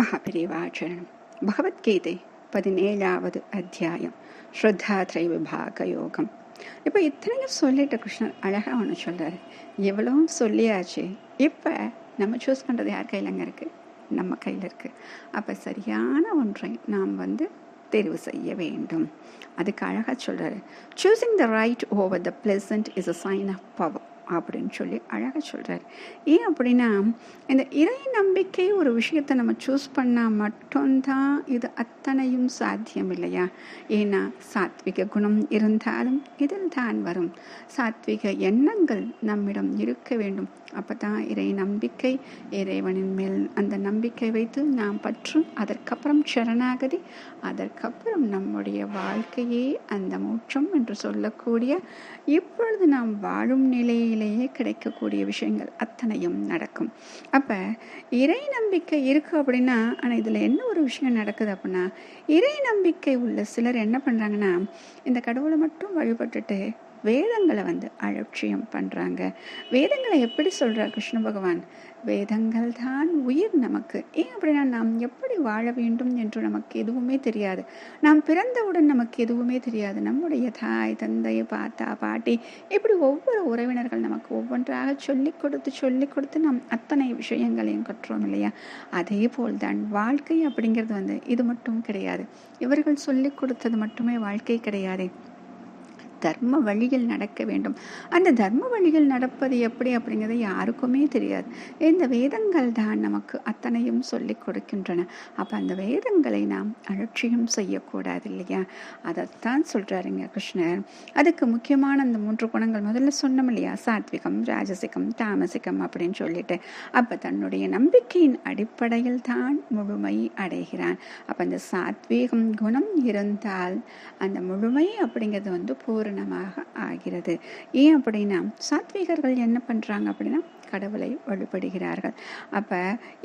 மகாபிரிவாச்சரணம். பகவத்கீதை பதினேழாவது அத்தியாயம். ஸ்ரத்தாத்ரை விபாக யோகம் இப்போ இத்தனையும் சொல்லிட்டு கிருஷ்ணன் அழகாக ஒன்று சொல்கிறாரு எவ்வளோ சொல்லியாச்சு. இப்போ நம்ம சூஸ் பண்ணுறது யார் கையிலங்க இருக்குது நம்ம கையில் இருக்குது அப்போ சரியான ஒன்றை நாம் வந்து தேர்வு செய்ய வேண்டும். அதுக்கு அழகாக சொல்கிறாரு choosing the right over the pleasant is a sign of power அப்படின்னு சொல்லி அழகாக சொல்கிறார் ஏன் அப்படின்னா இந்த இறை நம்பிக்கை ஒரு விஷயத்தை நம்ம சூஸ் பண்ணால் மட்டும்தான் இது அத்தனையும் சாத்தியம் இல்லையா? ஏன்னா சாத்விக குணம் இருந்தாலும் இதில் தான் வரும். சாத்விக எண்ணங்கள் நம்மிடம் இருக்க வேண்டும். அப்போ தான் இறை நம்பிக்கை இறைவனின் மேல் அந்த நம்பிக்கை வைத்து நாம் பற்று அதற்கப்புறம் சரணாகதி அதற்கப்புறம் நம்முடைய வாழ்க்கையே அந்த மோட்சம் என்று சொல்லக்கூடிய இப்பொழுது நாம் வாழும் நிலையில் வாழ்க்கையிலேயே கிடைக்கக்கூடிய விஷயங்கள் அத்தனையும் நடக்கும். அப்போ இறை நம்பிக்கை இருக்குது அப்படின்னா ஆனால் இதில் என்ன ஒரு விஷயம் நடக்குது அப்படின்னா இறை நம்பிக்கை உள்ள சிலர் என்ன பண்ணுறாங்கன்னா இந்த கடவுளை மட்டும் வழிபட்டுட்டு வேதங்களை வந்து அலட்சியம் பண்ணுறாங்க வேதங்களை எப்படி சொல்கிறார் கிருஷ்ண பகவான்? வேதங்கள் தான் உயிர் நமக்கு. ஏன் அப்படின்னா நாம் எப்படி வாழ வேண்டும் என்று நமக்கு எதுவுமே தெரியாது. நாம் பிறந்தவுடன் நமக்கு எதுவுமே தெரியாது. நம்முடைய தாய் தந்தை பாத்தா பாட்டி இப்படி ஒவ்வொரு உறவினர்கள் நமக்கு ஒவ்வொன்றாக சொல்லிக் கொடுத்து சொல்லிக் கொடுத்து நாம் அத்தனை விஷயங்களையும் கற்றோம் இல்லையா? அதே போல்தான் வாழ்க்கை அப்படிங்கிறது வந்து இது மட்டும் கிடையாது. இவர்கள் சொல்லிக் கொடுத்தது மட்டுமே வாழ்க்கை கிடையாது. தர்ம வழியில் நடக்க வேண்டும். அந்த தர்ம வழியில் நடப்பது எப்படி அப்படிங்கிறது யாருக்குமே தெரியாது. இந்த வேதங்கள் தான் நமக்கு அத்தனையும் சொல்லிக் கொடுக்கின்றன. அப்போ அந்த வேதங்களை நாம் அலட்சியம் செய்யக்கூடாது இல்லையா? அதைத்தான் சொல்கிறாருங்க கிருஷ்ணர். அதுக்கு முக்கியமான அந்த மூன்று குணங்கள் முதல்ல சொன்னோம் இல்லையா? சாத்விகம் ராஜசிகம் தாமசிகம் அப்படின்னு சொல்லிட்டு. அப்போ தன்னுடைய நம்பிக்கையின் அடிப்படையில் தான் முழுமை அடைகிறான். அப்போ அந்த சாத்வீகம் குணம் இருந்தால் அந்த முழுமை அப்படிங்கிறது வந்து பூரண காரணமாக ஆகிறது. ஏன் அப்படின்னா சாத்விகர்கள் என்ன பண்ணுறாங்க அப்படின்னா கடவுளை வழிபடுகிறார்கள். அப்போ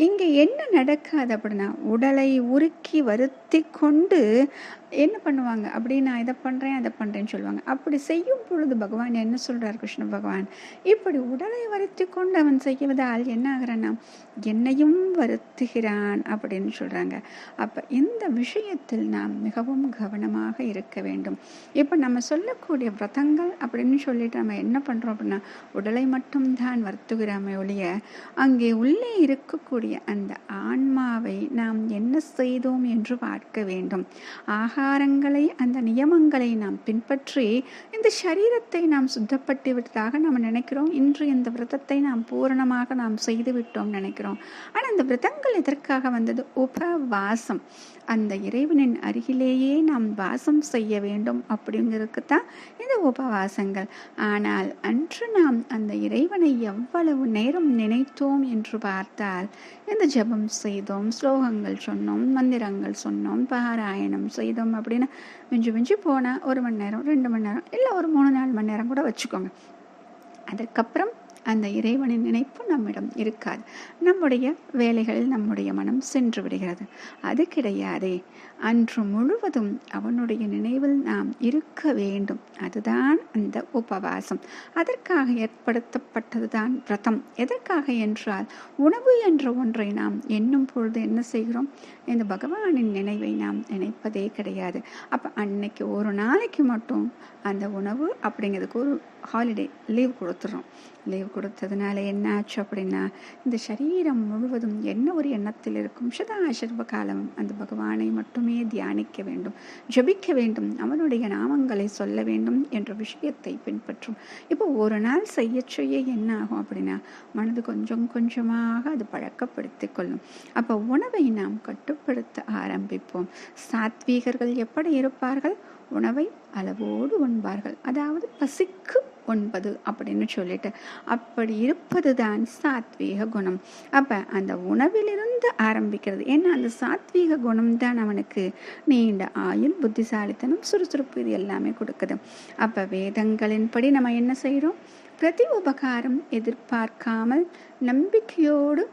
இங்கே என்ன நடக்காது அப்படின்னா உடலை உருக்கி வருத்தி கொண்டு என்ன பண்ணுவாங்க? அப்படி நான் இதை பண்ணுறேன் அதை பண்ணுறேன்னு சொல்லுவாங்க. அப்படி செய்யும் பொழுது பகவான் என்ன சொல்கிறார் கிருஷ்ண பகவான்? இப்படி உடலை வருத்தி கொண்டு அவன் செய்வதால் என்ன ஆகிறான்னா என்னையும் வருத்துகிறான் அப்படின்னு சொல்கிறாங்க அப்போ இந்த விஷயத்தில் நாம் மிகவும் கவனமாக இருக்க வேண்டும். இப்போ நம்ம சொல்லக்கூடிய விரதங்கள் அப்படின்னு சொல்லிட்டு நம்ம என்ன பண்ணுறோம் அப்படின்னா உடலை மட்டும்தான் வருத்துகிறான் வருத்துகிறோமே ஒழிய அங்கே உள்ளே இருக்கக்கூடிய அந்த ஆன்மாவை நாம் என்ன செய்தோம் என்று பார்க்க வேண்டும். ஆகாரங்களை அந்த நியமங்களை நாம் பின்பற்றி இந்த சரீரத்தை நாம் சுத்தப்பட்டு விட்டதாக நாம் நினைக்கிறோம். இன்று இந்த விரதத்தை நாம் பூரணமாக நாம் செய்து விட்டோம் நினைக்கிறோம். ஆனால் இந்த விரதங்கள் எதற்காக வந்தது? உபவாசம். அந்த இறைவனின் அருகிலேயே நாம் வாசம் செய்ய வேண்டும் அப்படிங்கிறதுக்கு தான் இந்த உபவாசங்கள். ஆனால் அன்று நாம் அந்த இறைவனை எவ்வளவு நேரம் நினைத்தோம் என்று பார்த்தால் இந்த ஜபம் செய்தோம்? ஸ்லோகங்கள் சொன்னோம் மந்திரங்கள் சொன்னோம் பாராயணம் செய்தோம் அப்படின்னு மிஞ்சி மிஞ்சி போனால் ஒரு மணி நேரம் ரெண்டு மணி நேரம் இல்லை ஒரு மூணு நாலு மணி நேரம் கூட வச்சுக்கோங்க. அதுக்கப்புறம் அந்த இறைவனின் நினைப்பு நம்மிடம் இருக்காது. நம்முடைய வேலைகளில் நம்முடைய மனம் சென்று விடுகிறது. அது கிடையாதே அன்று முழுவதும் அவனுடைய நினைவில் நாம் இருக்க வேண்டும். அதுதான் அந்த உபவாசம். அதற்காக ஏற்படுத்தப்பட்டதுதான் விரதம். எதற்காக என்றால் உணவு என்ற ஒன்றை நாம் எண்ணும் பொழுது என்ன செய்கிறோம்? இந்த பகவானின் நினைவை நாம் நினைப்பதே கிடையாது. அப்போ அன்னைக்கு ஒரு நாளைக்கு மட்டும் அந்த உணவு அப்படிங்கிறதுக்கு ஒரு ஹாலிடே லீவ் கொடுத்துட்றோம் லீவ் கொடுத்ததுனால என்ன ஆச்சு அப்படின்னா இந்த சரீரம் முழுவதும் என்ன ஒரு எண்ணத்தில் இருக்கும்? சதாசர்வ காலம் அந்த பகவானை மட்டுமே தியானிக்க வேண்டும் ஜபிக்க வேண்டும் அவனுடைய நாமங்களை சொல்ல வேண்டும் என்ற விஷயத்தை பின்பற்றும். இப்போ ஒரு நாள் செய்ய செய்ய என்ன ஆகும் அப்படின்னா மனது கொஞ்சம் கொஞ்சமாக அது பழக்கப்படுத்தி கொள்ளும். அப்போ உணவை நாம் கட்டுப்படுத்த ஆரம்பிப்போம். சாத்வீகர்கள் எப்படி இருப்பார்கள்? உணவை அளவோடு உண்பார்கள். அதாவது பசிக்கு ஒன்பது அப்படின்னு சொல்லிட்டு அப்படி இருப்பது தான் சாத்வீக குணம். அப்போ அந்த உணவிலிருந்து ஆரம்பிக்கிறது. ஏன்னா அந்த சாத்வீக குணம் தான் அவனுக்கு நீண்ட ஆயுள் புத்திசாலித்தனம் சுறுசுறுப்பு இது எல்லாமே கொடுக்குது. அப்போ வேதங்களின்படி நம்ம என்ன செய்கிறோம் பிரதி உபகாரம் எதிர்பார்க்காமல் நம்பிக்கையோடு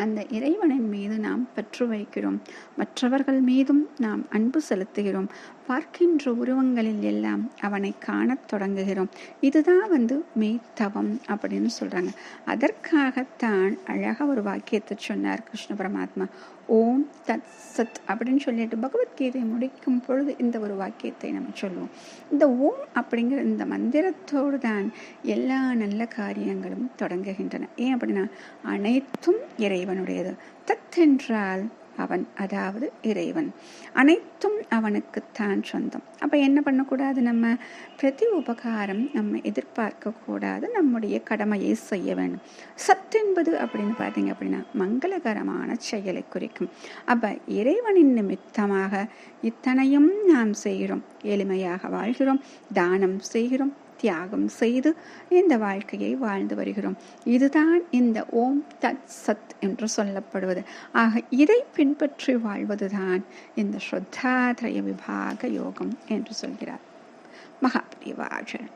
அந்த இறைவனின் மீது நாம் பற்று வைக்கிறோம். மற்றவர்கள் மீதும் நாம் அன்பு செலுத்துகிறோம். பார்க்கின்ற உருவங்களில் எல்லாம் அவனை காணத் தொடங்குகிறோம். இதுதான் வந்து மெய்த்தவம் அப்படின்னு சொல்றாங்க. அதற்காகத்தான் அழகாக ஒரு வாக்கியத்தை சொன்னார் கிருஷ்ண பரமாத்மா. ஓம் தத் சத் அப்படின்னு சொல்லிட்டு பகவத்கீதை முடிக்கும் பொழுது இந்த ஒரு வாக்கியத்தை நம்ம சொல்லுவோம். இந்த ஓம் அப்படிங்கிற இந்த மந்திரத்தோடு தான் எல்லா நல்ல காரியங்களும் தொடங்குகின்றன. ஏன் அப்படின்னா அனைத்தும் இறைவனுடையது. தத் என்றால் அவன் அதாவது இறைவன். அனைத்தும் அவனுக்குத்தான் சொந்தம். அப்போ என்ன பண்ணக்கூடாது நம்ம? பிரதி உபகாரம் நம்ம எதிர்பார்க்க கூடாது நம்முடைய கடமையை செய்ய வேண்டும். சத் என்பது அப்படின்னு பார்த்தீங்க அப்படின்னா மங்களகரமான செயலை குறிக்கும். அப்போ இறைவனின் நிமித்தமாக இத்தனையும் நாம் செய்கிறோம். எளிமையாக வாழ்கிறோம் தானம் செய்கிறோம் தியாகம் செய்து இந்த வாழ்க்கையை வாழ்ந்து வருகிறோம். இதுதான் இந்த ஓம் தத் சத் என்று சொல்லப்படுவது. ஆக இதை பின்பற்றி வாழ்வதுதான் இந்த ஸ்ரத்தாத்ரய விபாக யோகம் என்று சொல்கிறார். மகாபரிவாஜன்.